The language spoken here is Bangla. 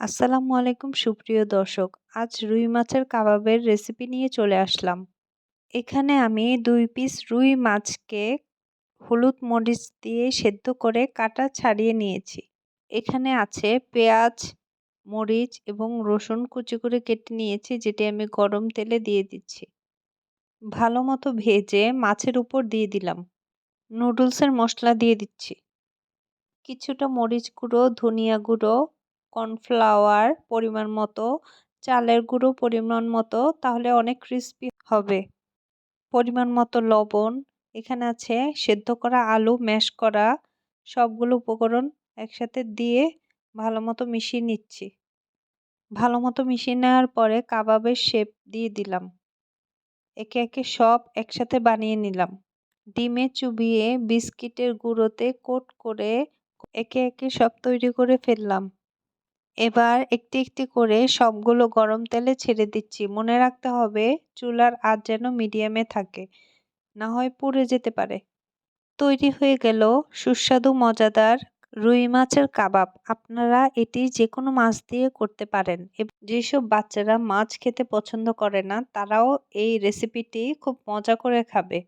আসসালামু আলাইকুম, সুপ্রিয় দর্শক। আজ রুই মাছের কাবাবের রেসিপি নিয়ে চলে আসলাম। এখানে আমি দুই পিস রুই মাছকে হলুদ মরিচ দিয়ে সেদ্ধ করে কাটা ছাড়িয়ে নিয়েছি। এখানে আছে পেঁয়াজ, মরিচ এবং রসুন কুচি করে কেটে নিয়েছি, যেটি আমি গরম তেলে দিয়ে দিচ্ছি। ভালো মতো ভেজে মাছের উপর দিয়ে দিলাম। নুডলসের মশলা দিয়ে দিচ্ছি। কিছুটা মরিচ গুঁড়ো, ধনিয়া গুঁড়ো কর্নফ্লাওয়ার পরিমাণ মতো, চালের গুঁড়ো পরিমাণ মতো, তাহলে অনেক ক্রিস্পি হবে। পরিমাণ মতো লবণ, এখানে আছে সেদ্ধ করা আলু ম্যাশ করা সবগুলো উপকরণ একসাথে দিয়ে ভালো মতো মিশিয়ে নিচ্ছি। ভালো মতো মিশিয়ে নেওয়ার পরে কাবাবের শেপ দিয়ে দিলাম। একে একে সব একসাথে বানিয়ে নিলাম। ডিমে চুবিয়ে বিস্কিটের গুঁড়োতে কোট করে একে একে সব তৈরি করে ফেললাম। এবার একটি একটি করে সবগুলো গরম তেলে ছেড়ে দিচ্ছি। মনে রাখতে হবে চুলার আঁচ যেন মিডিয়ামে থাকে, না হয় পুড়ে যেতে পারে। তৈরি হয়ে গেল সুস্বাদু, মজাদার রুই মাছের কাবাব। আপনারা এটি যে কোনো মাছ দিয়ে করতে পারেন। যেসব বাচ্চারা মাছ খেতে পছন্দ করে না, তারাও এই রেসিপিটি খুব মজা করে খাবে।